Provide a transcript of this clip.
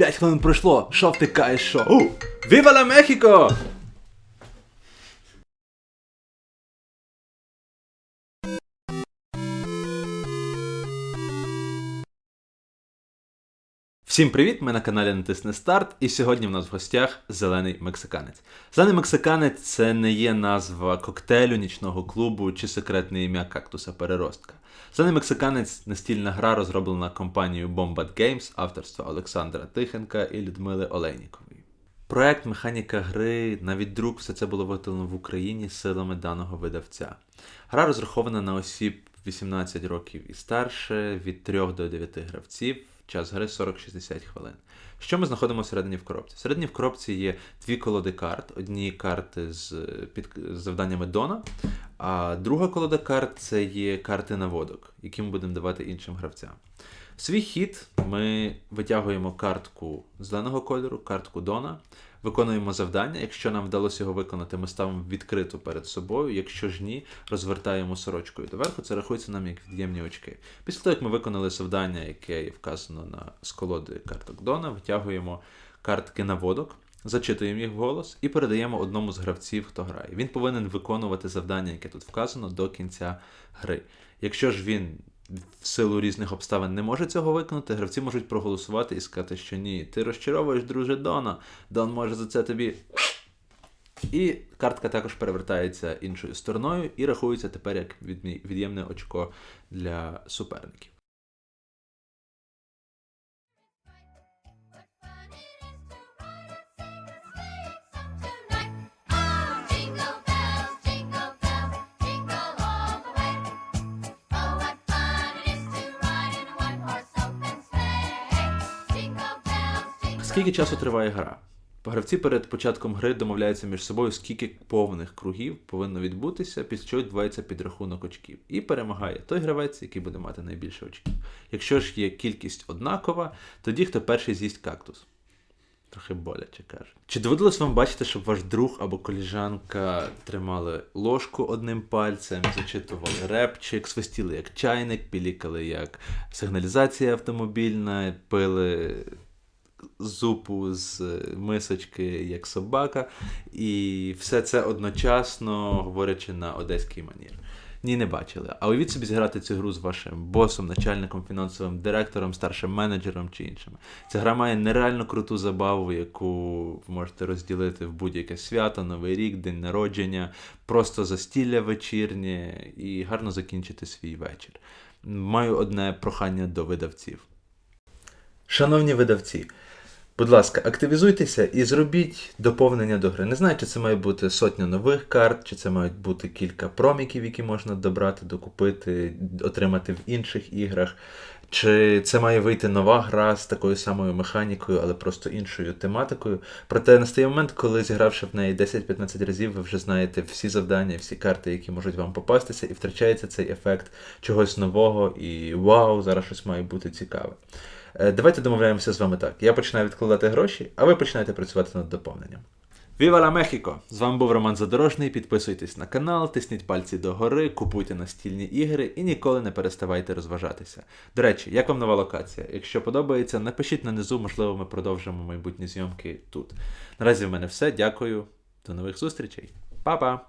5 хвилин пройшло. Шо втикаєш, шо? Віва Мехіко! Всім привіт! Ми на каналі Натисне Старт, і сьогодні в нас в гостях зелений мексиканець. Зелений мексиканець це не є назва коктейлю, нічного клубу чи секретне ім'я кактуса переростка. Зелений мексиканець настільна гра розроблена компанією Bombat Games авторства Олександра Тихенка і Людмили Олейнікової. Проект механіка гри, навіть друк, все це було виготовлено в Україні силами даного видавця. Гра розрахована на осіб 18 років і старше, від 3 до 9 гравців. Час гри 40-60 хвилин. Що ми знаходимо всередині в коробці? Всередині в коробці є дві колоди карт. Одні карти з, під, з завданнями Дона, а друга колода карт це є карти наводок, які ми будемо давати іншим гравцям. В свій хід ми витягуємо картку зеленого кольору, картку Дона, виконуємо завдання. Якщо нам вдалося його виконати, ми ставимо відкриту перед собою. Якщо ж ні, розвертаємо сорочкою доверху. Це рахується нам як від'ємні очки. Після того, як ми виконали завдання, яке є вказано на з колоди карток Дона, витягуємо картки наводок. Зачитуємо їх вголос і передаємо одному з гравців, хто грає. Він повинен виконувати завдання, яке тут вказано, до кінця гри. Якщо ж він в силу різних обставин не може цього виконати, гравці можуть проголосувати і сказати, що ні, ти розчаровуєш, друже Дона, Дон може за це тобі. І картка також перевертається іншою стороною і рахується тепер як від'ємне очко для суперників. Скільки часу триває гра? Гравці перед початком гри домовляються між собою, скільки повних кругів повинно відбутися, після чого відбувається підрахунок очків. І перемагає той гравець, який буде мати найбільше очків. Якщо ж є кількість однакова, тоді хто перший з'їсть кактус. Трохи боляче каже. Чи доводилось вам бачити, щоб ваш друг або коліжанка тримали ложку одним пальцем, зачитували репчик, свистіли як чайник, пілікали як сигналізація автомобільна, пили зупу з е, мисочки як собака, і все це одночасно говорячи на одеський манір. Ні, не бачили. А уявіть собі зіграти цю гру з вашим босом, начальником, фінансовим директором, старшим менеджером чи іншими. Ця гра має нереально круту забаву, яку ви можете розділити в будь-яке свято, Новий рік, день народження, просто застілля вечірнє і гарно закінчити свій вечір. Маю одне прохання до видавців. Шановні видавці, будь ласка, активізуйтеся і зробіть доповнення до гри. Не знаю, чи це має бути сотня нових карт, чи це мають бути кілька проміків, які можна добрати, докупити, отримати в інших іграх. Чи це має вийти нова гра з такою самою механікою, але просто іншою тематикою. Проте настає момент, коли зігравши в неї 10-15 разів, ви вже знаєте всі завдання, всі карти, які можуть вам попастися, і втрачається цей ефект чогось нового і вау, зараз щось має бути цікаве. Е, Давайте домовляємося з вами так. Я починаю відкладати гроші, а ви починаєте працювати над доповненням. Віва ла Мехіко! З вами був Роман Задорожний. Підписуйтесь на канал, тисніть пальці догори, купуйте настільні ігри і ніколи не переставайте розважатися. До речі, як вам нова локація? Якщо подобається, напишіть нанизу, можливо, ми продовжимо майбутні зйомки тут. Наразі в мене все. Дякую. До нових зустрічей. Па-па!